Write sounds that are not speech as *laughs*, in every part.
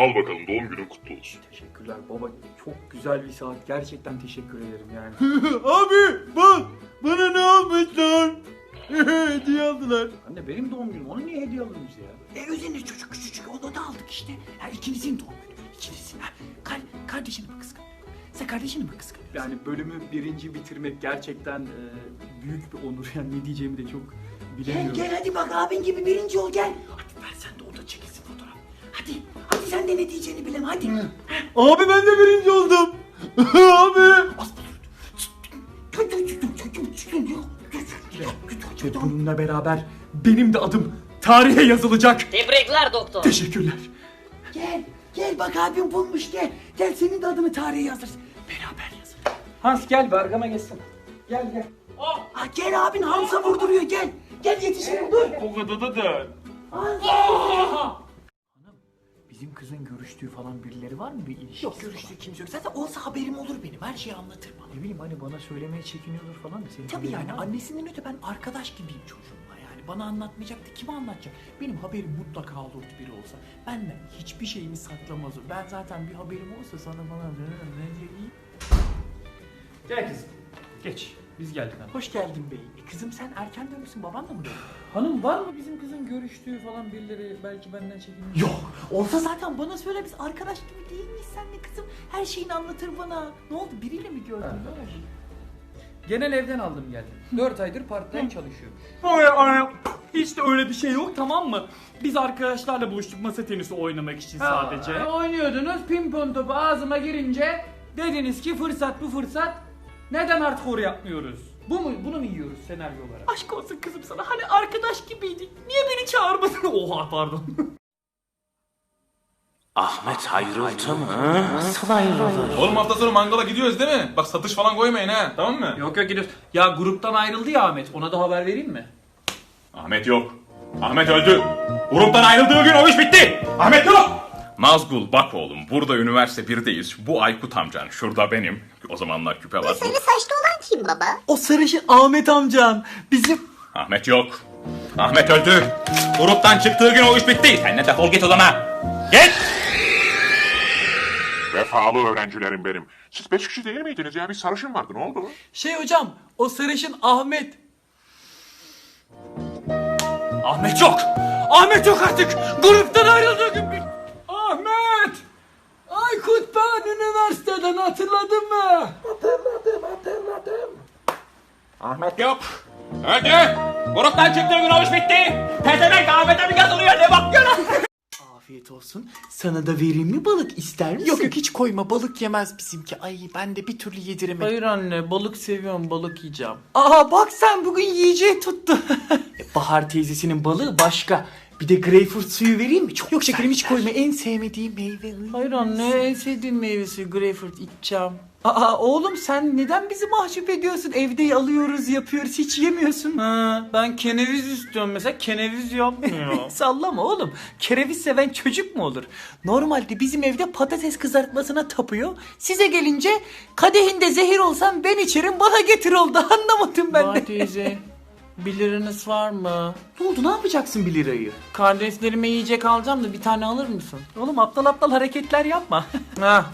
Al bakalım doğum günün kutlu olsun. Teşekkürler baba. Çok güzel bir saat. Gerçekten teşekkür ederim yani. *laughs* Abi bak bana ne almışlar? *laughs* Hediye aldılar. Anne benim doğum günüm. Ona niye hediye alıyorsunuz ya? E özenir çocuk küçücük onu da aldık işte. Ha, ikinizin doğum günü. İkinizin. Ha, kar, kardeşini mi kıskanıyor? Sen kardeşini mi kıskanıyorsun? Yani bölümü birinci bitirmek gerçekten e, büyük bir onur. Yani ne diyeceğimi de çok Gel bilemiyorum. gel hadi bak abin gibi birinci ol gel. De ne diyeceğini bilem hadi. Abi ben de birinci oldum. *laughs* Abi. Ve bununla beraber benim de adım tarihe yazılacak. Tebrikler doktor. Teşekkürler. Gel. Gel bak abim bulmuş gel. Gel senin de adını tarihe yazırız. Beraber yazarız. Hans gel Bergama geçsin. Gel gel. Ha, gel abin Hans'a vurduruyor gel. Gel yetişelim dur. O kadar da değil. Bizim kızın görüştüğü falan birileri var mı bir ilişkisi Yok görüştüğü kimse yok. Zaten olsa haberim olur benim. Her şeyi anlatır bana. Ne bileyim hani bana söylemeye çekiniyordur falan. Senin Tabii haberin yani var mı? annesinden öte ben arkadaş gibiyim çocuğumla yani. Bana anlatmayacak da kime anlatacak? Benim haberim mutlaka olurdu biri olsa. Benden hiçbir şeyimi saklamaz o. Ben zaten bir haberim olsa sana bana ne diyeyim? Gel kızım. Geç. Biz geldik hanım. Hoş geldin bey. E kızım sen erken dönmüşsün babanla mı döndün? Hanım var mı bizim kızın görüştüğü falan birileri belki benden çekiniyor? Yok. Olsa zaten bana söyle biz arkadaş gibi değil miyiz senle kızım? Her şeyini anlatır bana. Ne oldu biriyle mi gördün? Ne oldu? Genel evden aldım geldim. 4 aydır part-time çalışıyorum. Hiç de öyle bir şey yok tamam mı? Biz arkadaşlarla buluştuk masa tenisi oynamak için sadece. oynuyordunuz pimpon topu ağzıma girince dediniz ki fırsat bu fırsat. Neden artık oraya yapmıyoruz? Bu mu, bunu mu yiyoruz senaryo olarak? Aşk olsun kızım sana. Hani arkadaş gibiydik. Niye beni çağırmadın? *laughs* Oha pardon. Ahmet Hayrıltı mı? Nasıl ayrılır? Oğlum hafta sonu mangala gidiyoruz değil mi? Bak satış falan koymayın ha tamam mı? yok yok gidiyoruz. Ya gruptan ayrıldı ya Ahmet. Ona da haber vereyim mi? Ahmet yok. Ahmet öldü. Gruptan ayrıldığı gün o iş bitti. Ahmet yok. Nazgul bak oğlum burada üniversite birdeyiz. Bu Aykut amcan şurada benim. O zamanlar küpe var. Sarı saçlı olan kim baba? O sarışın Ahmet amcan. Bizim... Ahmet yok. Ahmet öldü. Gruptan çıktığı gün o iş bitti. Sen de defol git odana. Git. Vefalı öğrencilerim benim. Siz beş kişi değil miydiniz ya? Bir sarışın vardı ne oldu? Şey hocam o sarışın Ahmet. Ahmet yok. Ahmet yok artık. Gruptan ayrıldığı ben üniversiteden hatırladın mı? Ahmet yok. Öldü. Gruptan çıktığı gün o iş bitti. Pezevenk Ahmet'e mi yazılıyor ne bakıyorsun? Afiyet olsun. Sana da vereyim mi balık ister misin? Yok yok hiç koyma balık yemez bizimki. Ay ben de bir türlü yediremedim. Hayır anne balık seviyorum balık yiyeceğim. Aa bak sen bugün yiyeceği tuttu. *laughs* Bahar teyzesinin balığı başka. Bir de greyfurt suyu vereyim mi? Çok Yok şekerim hiç koyma. En sevmediğim meyve. Hayır anne en sevdiğim meyvesi greyfurt içeceğim. Aa oğlum sen neden bizi mahcup ediyorsun? Evde alıyoruz yapıyoruz hiç yemiyorsun. Ha, ben keneviz istiyorum mesela keneviz yapmıyor. *laughs* Sallama oğlum. Kereviz seven çocuk mu olur? Normalde bizim evde patates kızartmasına tapıyor. Size gelince kadehinde zehir olsam ben içerim bana getir oldu. *laughs* Anlamadım ben Vay de. teyze 1 liranız var mı? Ne oldu ne yapacaksın 1 lirayı? Kardeşlerime yiyecek alacağım da bir tane alır mısın? Oğlum aptal aptal hareketler yapma. *laughs* Ha.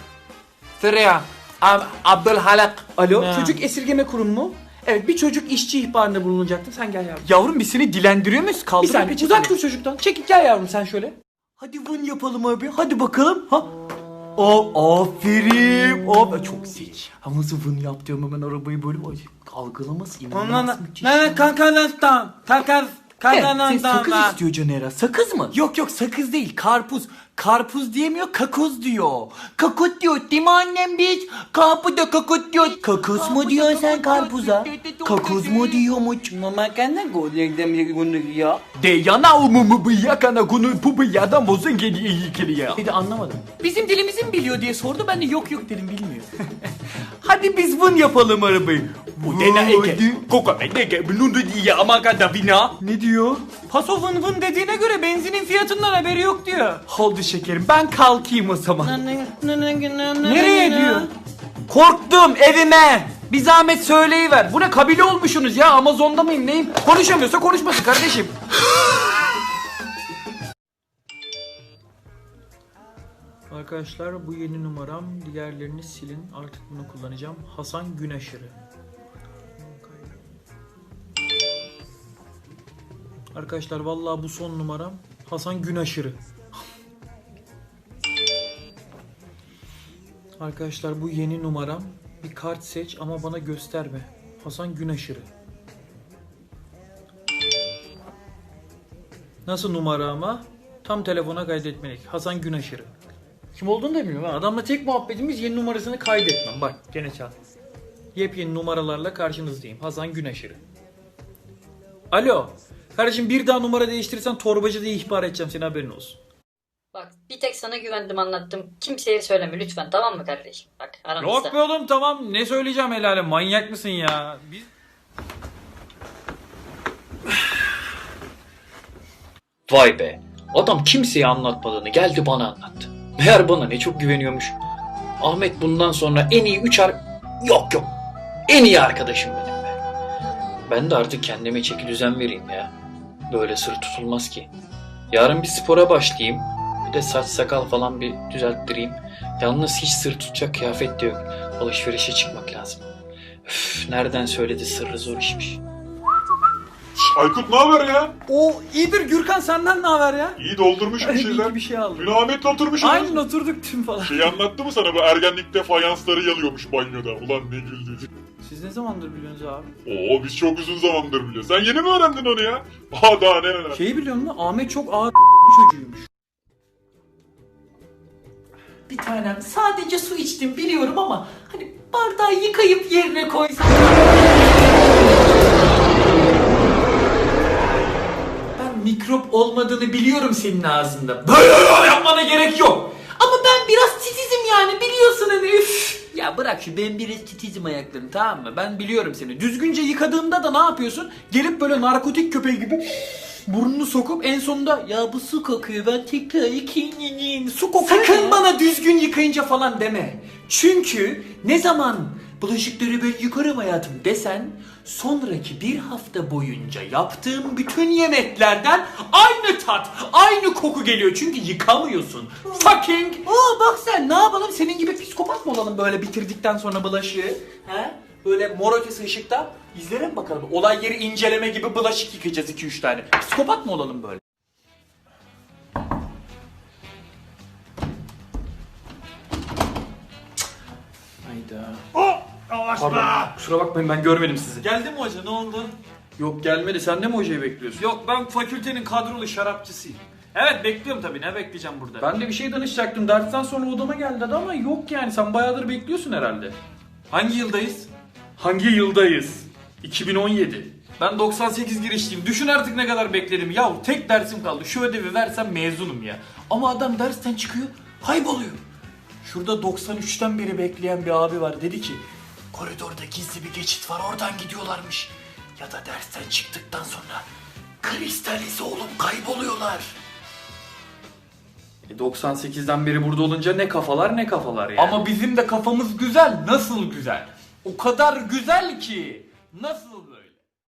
Sıraya. Ab Abdülhalak. Alo Ha. çocuk esirgeme kurumu mu? Evet bir çocuk işçi ihbarında bulunacaktı. Sen gel yavrum. Yavrum biz seni dilendiriyor muyuz? Kaldır Bir saniye, uzak dur çocuktan. Çekil gel yavrum sen şöyle. Hadi vın yapalım abi. Hadi bakalım. Ha. O aferin. O çok zeki. Ha nasıl vın yap diyorum hemen arabayı böyle ay, algılaması inanılmaz müthiş. Ne kankalastan. Takas. Evet, sen sakız istiyor Caner'a. Sakız mı? Yok yok sakız değil karpuz. Karpuz diyemiyor kakoz diyor. Kakut diyor değil mi annem biz? Kapıda kakut diyor. Kakuz mu diyorsun sen karpuza? Kakuz mu diyormuş? Mama kana bir bunu ya. De yana umumu bıyakana kunu bu bıyadan bozun geliyor iyi geliyor. Dedi anlamadım. Bizim dilimizi mi biliyor diye sordu ben de yok yok dedim bilmiyor. *laughs* Hadi biz vın yapalım arabayı. Bu dena eke. Koka eke bunu da diye ama kada bina. Ne diyor? Paso vın vın dediğine göre benzinin fiyatından haberi yok diyor. Oldu şekerim ben kalkayım o zaman. Nereye diyor? Korktum evime. Bir zahmet söyleyiver. Bu ne kabile olmuşsunuz ya Amazon'da mıyım neyim? Konuşamıyorsa konuşmasın kardeşim. Arkadaşlar bu yeni numaram. Diğerlerini silin. Artık bunu kullanacağım. Hasan Güneşırı. Arkadaşlar vallahi bu son numaram. Hasan Güneşırı. Arkadaşlar bu yeni numaram. Bir kart seç ama bana gösterme. Hasan Güneşırı. Nasıl numara ama? Tam telefona kaydetmelik. Hasan Güneşırı. Kim olduğunu da bilmiyorum. Adamla tek muhabbetimiz yeni numarasını kaydetmem. Bak gene çal. Yepyeni numaralarla karşınızdayım. Hasan Güneşırı. Alo. Kardeşim bir daha numara değiştirirsen torbacı diye ihbar edeceğim seni haberin olsun. Bak bir tek sana güvendim anlattım. Kimseye söyleme lütfen tamam mı kardeşim? Bak aramızda. Yok be oğlum tamam ne söyleyeceğim helale manyak mısın ya? Biz... *sighs* Vay be adam kimseye anlatmadığını geldi bana anlattı. Meğer bana ne çok güveniyormuş. Ahmet bundan sonra en iyi üç ar... Yok yok en iyi arkadaşım benim be. Ben de artık kendime çeki düzen vereyim ya. Böyle sır tutulmaz ki. Yarın bir spora başlayayım. Bir de saç sakal falan bir düzelttireyim. Yalnız hiç sır tutacak kıyafet de yok. Alışverişe çıkmak lazım. Üf, nereden söyledi sırrı zor işmiş. Aykut ne haber ya? O iyidir Gürkan senden ne haber ya? İyi doldurmuş bir İyi şeyler. ki bir şey aldım. Dün Ahmet'le oturmuşuz. Aynen oturduk tüm falan. Şeyi anlattı mı sana bu ergenlikte fayansları yalıyormuş banyoda. Ulan ne güldü. Siz ne zamandır biliyorsunuz abi? Oo biz çok uzun zamandır biliyoruz. Sen yeni mi öğrendin onu ya? Aa daha ne öğrendin? Şeyi biliyor musun? Ahmet çok ağır çocuğuymuş. Bir tanem sadece su içtim biliyorum ama hani bardağı yıkayıp yerine koysan. Ben mikrop olmadığını biliyorum senin ağzında. Böyle yapmana gerek yok. Ama ben biraz titizim yani biliyorsun hani üf. Ya bırak şu ben biraz titizim ayaklarım tamam mı? Ben biliyorum seni. Düzgünce yıkadığımda da ne yapıyorsun? Gelip böyle narkotik köpeği gibi burnunu sokup en sonunda ya bu su kokuyor ben tekrar yıkayayım. Su kokuyor. Sakın bana düzgün yıkayınca falan deme. Çünkü ne zaman bulaşıkları ben yıkarım hayatım desen sonraki bir hafta boyunca yaptığım bütün yemeklerden aynı tat, aynı koku geliyor. Çünkü yıkamıyorsun. Fucking. Oo bak sen ne yapalım senin gibi psikopat mı olalım böyle bitirdikten sonra bulaşığı? He? Böyle mor ötesi ışıkta izlerim bakalım. Olay yeri inceleme gibi bulaşık yıkayacağız 2-3 tane. Psikopat mı olalım böyle? Hayda. Pardon. Kusura bakmayın ben görmedim sizi. Geldi mi hoca ne oldu? Yok gelmedi. Sen de mi hocayı bekliyorsun? Yok ben fakültenin kadrolu şarapçısıyım. Evet bekliyorum tabii. Ne bekleyeceğim burada? Ben de bir şey danışacaktım. Dersten sonra odama geldi dedi ama yok yani. Sen bayağıdır bekliyorsun herhalde. Hangi yıldayız? Hangi yıldayız? 2017. Ben 98 girişliyim. Düşün artık ne kadar bekledim. Ya tek dersim kaldı. Şu ödevi versem mezunum ya. Ama adam dersten çıkıyor, kayboluyor. Şurada 93'ten beri bekleyen bir abi var. Dedi ki koridorda gizli bir geçit var oradan gidiyorlarmış. Ya da dersten çıktıktan sonra kristalize olup kayboluyorlar. 98'den E, beri burada olunca ne kafalar ne kafalar yani. Ama bizim de kafamız güzel. Nasıl güzel? O kadar güzel ki. Nasıl